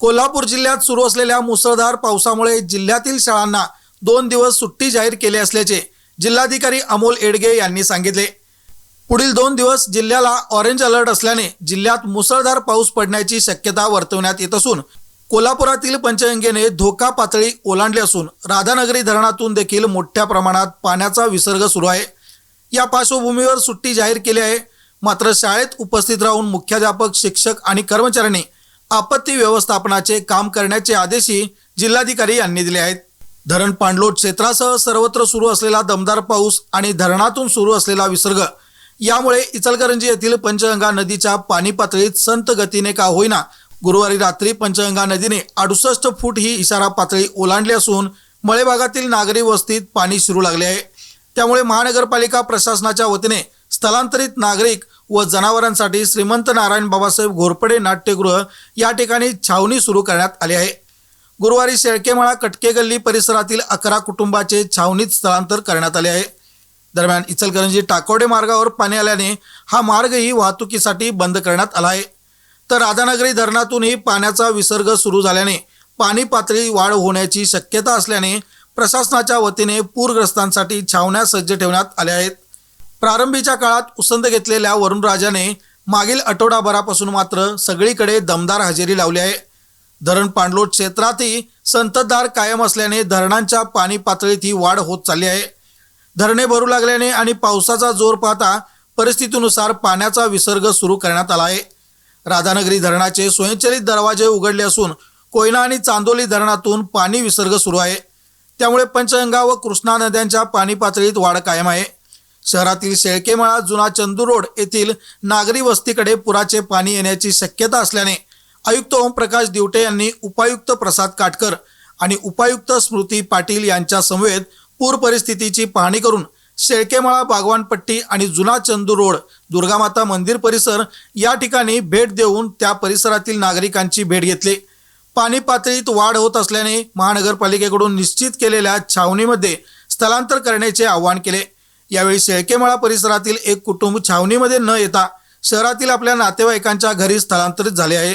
कोल्हापूर जिल्ह्यात सुरू असलेल्या मुसळधार पावसामुळे जिल्ह्यातील शाळांना दोन दिवस सुट्टी जाहीर केली असल्याचे जिल्हाधिकारी अमोल एडगे यांनी सांगितले. पुढील दोन दिवस जिल्ह्याला ऑरेंज अलर्ट असल्याने जिल्ह्यात मुसळधार पाऊस पडण्याची शक्यता वर्तवण्यात येत असून कोल्हापुरातील पंचगंगेने धोका पातळी ओलांडली असून राधानगरी धरणातून देखील मोठ्या प्रमाणात पाण्याचा विसर्ग सुरू आहे. या पार्श्वभूमीवर सुट्टी जाहीर केली आहे. मात्र शाळेत उपस्थित राहून मुख्याध्यापक शिक्षक आणि कर्मचाऱ्यांनी आपत्ती व्यवस्थापनाचे काम करण्याचे आदेशही जिल्हाधिकारी यांनी दिले आहेत. धरण पाणलोट क्षेत्रासह सर्वत्र सुरू असलेला दमदार पाऊस आणि धरणातून सुरू असलेला विसर्ग यामुळे इचलकरंजी येथील पंचगंगा नदीच्या पाणी पातळीत संत गतीने का होईना गुरुवारी रात्री पंचगंगा नदीने अडुसष्ट फूट ही इशारा पातळी ओलांडली असून मळे भागातील नागरी वस्तीत पाणी शिरू लागले आहे. त्यामुळे महानगरपालिका प्रशासनाच्या वतीने स्थलांतरित नागरिक व जनावरांसाठी श्रीमंत नारायण बाबासाहेब घोरपडे नाट्यगृह या ठिकाणी छावणी सुरू करण्यात आली आहे. गुरुवारी शेळकेमाळा कटके गल्ली परिसरातील अकरा कुटुंबाचे छावणीत स्थलांतर करण्यात आले आहे. दरम्यान इचलकरंजी टाकोडे मार्गावर पाणी आल्याने हा मार्गही वाहतुकीसाठी बंद करण्यात आला आहे. तर राधानगरी धरणातूनही पाण्याचा विसर्ग सुरू झाल्याने पाणी पातळी वाढ होण्याची शक्यता असल्याने प्रशासनाच्या वतीने पूरग्रस्तांसाठी छावण्या सज्ज ठेवण्यात आल्या आहेत. प्रारंभीच्या काळात उसंत घेतलेल्या वरुणराजाने मागील आठवडाभरापासून मात्र सगळीकडे दमदार हजेरी लावली आहे. धरण पाणलोट क्षेत्रातही संततधार कायम असल्याने धरणांच्या पाणी पातळीत ही वाढ होत चालली आहे. धरणे भरू लागल्याने आणि पावसाचा जोर पाहता परिस्थितीनुसार पाण्याचा विसर्ग सुरू करण्यात आला आहे. राधानगरी धरणाचे स्वयंचलित दरवाजे उघडले असून कोयना आणि चांदोली धरणातून पाणी विसर्ग सुरू आहे. त्यामुळे पंचगंगा व कृष्णा नद्यांच्या पाणी पातळीत वाढ कायम आहे. शहरातील शेळकेमाळा जुना चंदूर रोड येथील नागरी वस्तीकडे पुराचे पाणी येण्याची शक्यता असल्याने आयुक्त ओमप्रकाश दिवटे यांनी उपायुक्त प्रसाद काटकर आणि उपायुक्त स्मृती पाटील यांच्या समवेत पूर परिस्थितीची पाहणी करून शेळकेमाळा बागवानपट्टी आणि जुना चंदू रोड दुर्गामाता मंदिर परिसर या ठिकाणी भेट देऊन त्या परिसरातील नागरिकांची भेट घेतली. पाणी पातळीत वाढ होत असल्याने महानगरपालिकेकडून निश्चित केलेल्या छावणीमध्ये स्थलांतर करण्याचे आवाहन केले. यावेळी शेळकेमाळा परिसरातील एक कुटुंब छावणीमध्ये न येता शहरातील आपल्या नातेवाईकांच्या घरी स्थलांतरित झाले आहे.